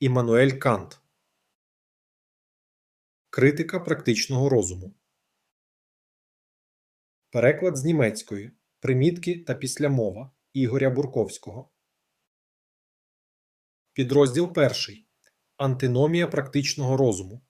Іммануель Кант. Критика практичного розуму. Переклад з німецької. Примітки та післямова Ігоря Бурковського. Підрозділ перший. Антиномія практичного розуму.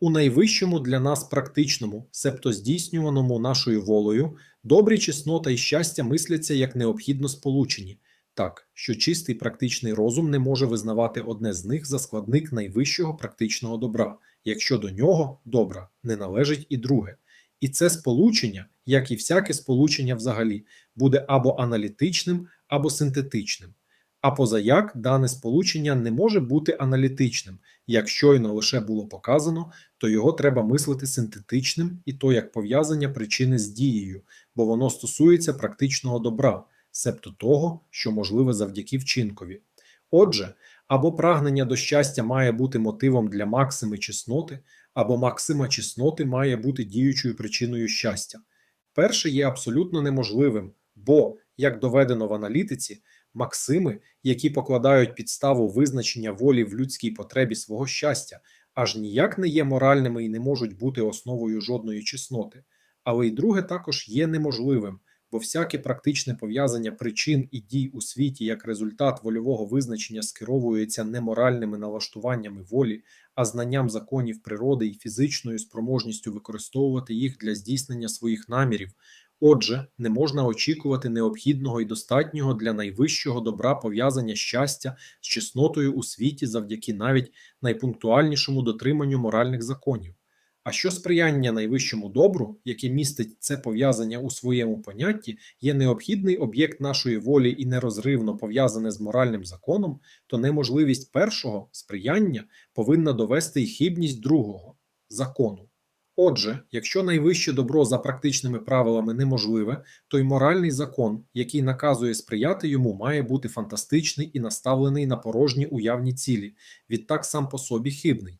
У найвищому для нас практичному, себто здійснюваному нашою волею, добрі чеснота і щастя мисляться як необхідно сполучені, так, що чистий практичний розум не може визнавати одне з них за складник найвищого практичного добра, якщо до нього добра не належить і друге. І це сполучення, як і всяке сполучення взагалі, буде або аналітичним, або синтетичним. А позаяк дане сполучення не може бути аналітичним, як щойно лише було показано, то його треба мислити синтетичним і то як пов'язання причини з дією, бо воно стосується практичного добра, себто того, що можливе завдяки вчинкові. Отже, або прагнення до щастя має бути мотивом для максими чесноти, або максима чесноти має бути діючою причиною щастя. Перше є абсолютно неможливим, бо, як доведено в аналітиці, максими, які покладають підставу визначення волі в людській потребі свого щастя, аж ніяк не є моральними і не можуть бути основою жодної чесноти. Але й друге також є неможливим, бо всяке практичне пов'язання причин і дій у світі як результат вольового визначення скеровується не моральними налаштуваннями волі, а знанням законів природи і фізичною спроможністю використовувати їх для здійснення своїх намірів. Отже, не можна очікувати необхідного і достатнього для найвищого добра пов'язання щастя з чеснотою у світі завдяки навіть найпунктуальнішому дотриманню моральних законів. А що сприяння найвищому добру, яке містить це пов'язання у своєму понятті, є необхідний об'єкт нашої волі і нерозривно пов'язане з моральним законом, то неможливість першого сприяння повинна довести й хибність другого закону. Отже, якщо найвище добро за практичними правилами неможливе, то й моральний закон, який наказує сприяти йому, має бути фантастичний і наставлений на порожні уявні цілі, відтак сам по собі хибний.